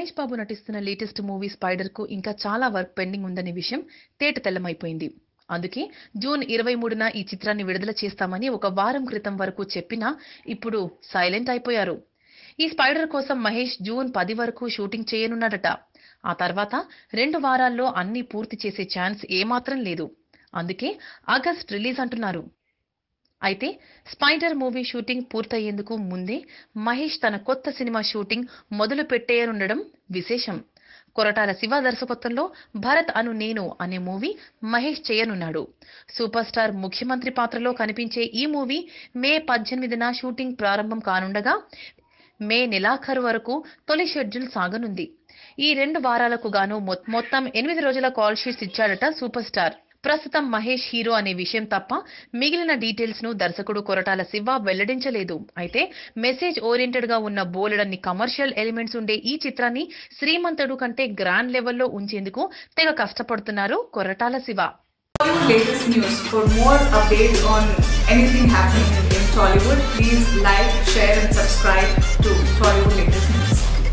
మహేష్ బాబు నటిస్తున్న latest movie స్పైడర్కు ఇంకా చాలా వర్క్ పెండింగ్ ఉందనే విషయం తేట తెల్లమైపోయింది. అందుకే జూన్ ఇరవై మూడున ఈ చిత్రాన్ని విడుదల చేస్తామని ఒక వారం క్రితం వరకు చెప్పినా ఇప్పుడు సైలెంట్ అయిపోయారు. ఈ స్పైడర్ కోసం మహేష్ జూన్ పది వరకు షూటింగ్ చేయనున్నాడట. ఆ తర్వాత రెండు వారాల్లో అన్ని పూర్తి చేసే ఛాన్స్ ఏమాత్రం లేదు. అందుకే ఆగస్ట్ రిలీజ్ అంటున్నారు. అయితే స్పైడర్ మూవీ షూటింగ్ పూర్తయ్యేందుకు ముందే మహేష్ తన కొత్త సినిమా షూటింగ్ మొదలు పెట్టేయనుండడం విశేషం. కొరటాల శివ దర్శకత్వంలో భరత్ అను నేను అనే మూవీ మహేష్ చేయనున్నాడు. సూపర్ స్టార్ ముఖ్యమంత్రి పాత్రలో కనిపించే ఈ మూవీ మే పద్దెనిమిదిన షూటింగ్ ప్రారంభం కానుండగా మే నెలాఖరు వరకు తొలి షెడ్యూల్ సాగనుంది. ఈ రెండు వారాలకు గాను మొత్తం ఎనిమిది రోజుల కాల్ షీట్స్ ఇచ్చాడట సూపర్ స్టార్ ప్రస్తుతం మహేష్ హీరో అనే విషయం తప్ప మిగిలిన డీటెయిల్స్ను దర్శకుడు కొరటాల శివ వెల్లడించలేదు అయితే మెసేజ్ ఓరియంటెడ్గా ఉన్న బోలెడన్ని కమర్షియల్ ఎలిమెంట్స్ ఉండే ఈ చిత్రాన్ని శ్రీమంతుడు కంటే గ్రాండ్ లెవెల్లో ఉంచేందుకు తెగ కష్టపడుతున్నారు Koratala Shiva Tollywood latest news. For more updates on anything happening in Tollywood, please like, share, and subscribe to